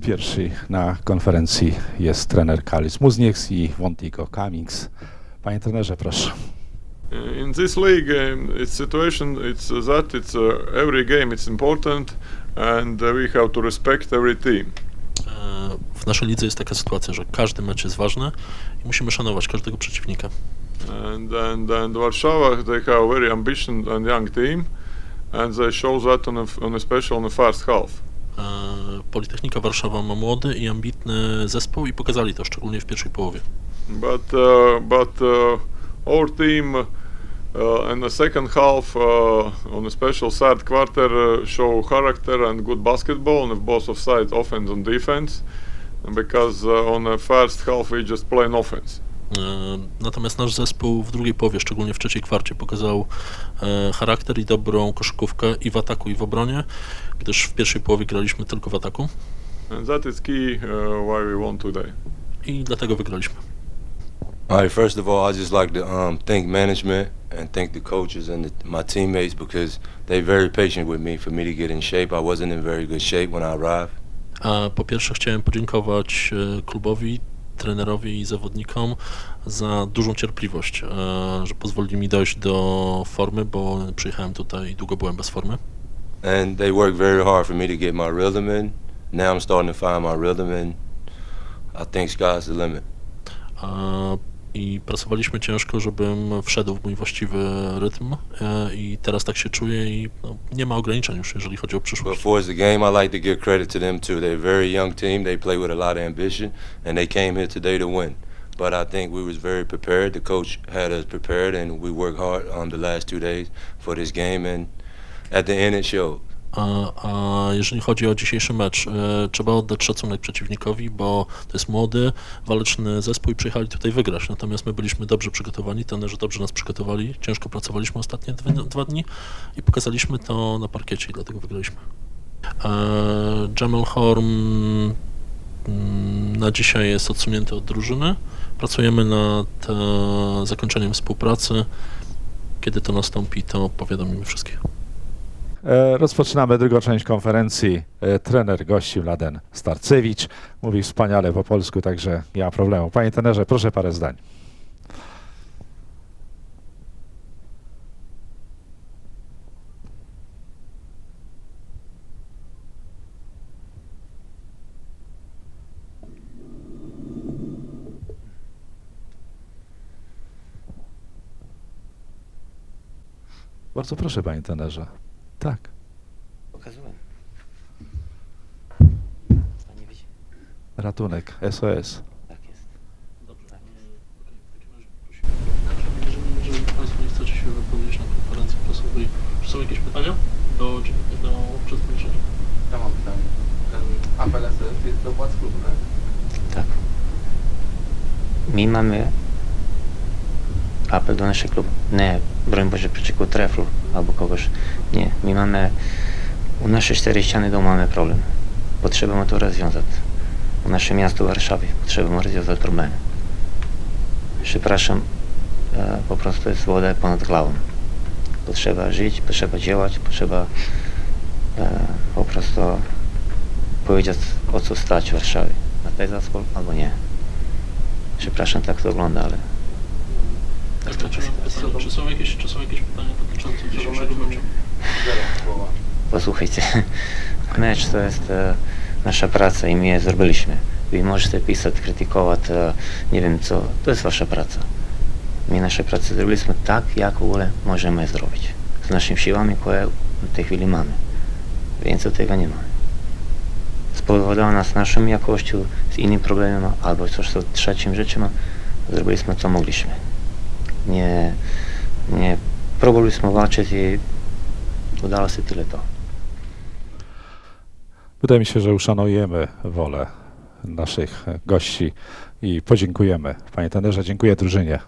Pierwszy na konferencji jest trener Kalis Muznieks i Wontico Cummings. Panie trenerze, proszę. In this league, um, its situation it's uh, that it's uh, every game it's important, and uh, we have to respect every team. E, W naszej lidze jest taka sytuacja, że każdy mecz jest ważny i musimy szanować każdego przeciwnika. And and and Warszawa they have a very ambitious and young team, and they show that on a, on a special in the first half. Politechnika Warszawa ma młody i ambitny zespół i pokazali to szczególnie w pierwszej połowie. But uh, but uh, our team uh, in the second half uh, on a special third quarter uh, show character and good basketball on both of sides, offense and defense. Because uh, on the first half we just plain offense. E, Natomiast nasz zespół w drugiej połowie, szczególnie w trzeciej kwarcie, pokazał e, charakter i dobrą koszykówkę i w ataku, i w obronie, gdyż w pierwszej połowie graliśmy tylko w ataku And that is key uh, why we won today. i dlatego wygraliśmy. All right, first of all, I just like to um, thank management and thank the coaches and the, my teammates because they very patient with me for me to get in shape. I wasn't in very good shape when I arrived. A po pierwsze chciałem podziękować klubowi, trenerowi i zawodnikom za dużą cierpliwość, e, że pozwolili mi dojść do formy, bo przyjechałem tutaj i długo byłem bez formy. And they worked very hard for me to get my rhythm in. Now I'm starting to find my rhythm and I think sky's the limit. I pracowaliśmy ciężko, żebym wszedł w mój właściwy rytm e, i teraz tak się czuję i no, nie ma ograniczeń już, jeżeli chodzi o But przyszłość. as the game, I like to give credit to them too. They're a very young team. They play with a lot of ambition, and they came here today to win. But I think we was very prepared. The coach had us prepared, and we worked hard on the last two days for this game. And at the end, it showed. A, a jeżeli chodzi o dzisiejszy mecz, e, trzeba oddać szacunek przeciwnikowi, bo to jest młody, waleczny zespół i przyjechali tutaj wygrać. Natomiast my byliśmy dobrze przygotowani, trenerzy dobrze nas przygotowali, ciężko pracowaliśmy ostatnie dwa, dwa dni i pokazaliśmy to na parkiecie i dlatego wygraliśmy. E, Jamal Horn mm, na dzisiaj jest odsunięty od drużyny. Pracujemy nad e, zakończeniem współpracy. Kiedy to nastąpi, to powiadomimy wszystkich. E, Rozpoczynamy drugą część konferencji. E, Trener gości Mladen Starcewicz. Mówi wspaniale po polsku, także nie ma problemu. Panie trenerze, proszę parę zdań. Bardzo proszę, panie trenerze. Tak. Widzi? Ratunek, SOS. Tak jest. Dobrze. Tak jest. Jeżeli, jeżeli Państwo nie chcecie się wypowiedzieć na konferencji prasowej, czy są jakieś pytania do, do przedstawicieli? Ja mam pytanie. Ten apel SLS jest do władz klubu, tak? Tak. My mamy apel do naszego klubu. Nie, broń Boże, przeciwko treflu albo kogoś. Nie, my mamy u naszej cztery ściany domu mamy problem. Potrzebujemy to rozwiązać. U naszym miastu Warszawie potrzebujemy rozwiązać problemy. Przepraszam, e, po prostu jest woda ponad głową. Potrzeba żyć, potrzeba działać, potrzeba e, po prostu powiedzieć o co stać w Warszawie. Na ten zespół albo nie. Przepraszam, tak to wygląda, ale czy, są jakieś, czy są jakieś pytania dotyczące dzisiejszego meczu posłuchajcie. Mecz to jest e, nasza praca i my je zrobiliśmy. Wy możecie pisać, krytykować, e, nie wiem co. To jest wasza praca. My nasze prace zrobiliśmy tak, jak w ogóle możemy zrobić. Z naszymi siłami, które w tej chwili mamy. Więcej tego nie mamy. Spowodowało nas naszą jakością, z innymi problemami, albo coś z trzecim rzeczami, zrobiliśmy co mogliśmy. Nie, nie próbowaliśmy walczyć i udało się tyle to. Wydaje mi się, że uszanujemy wolę naszych gości i podziękujemy. Panie trenerze, dziękuję drużynie.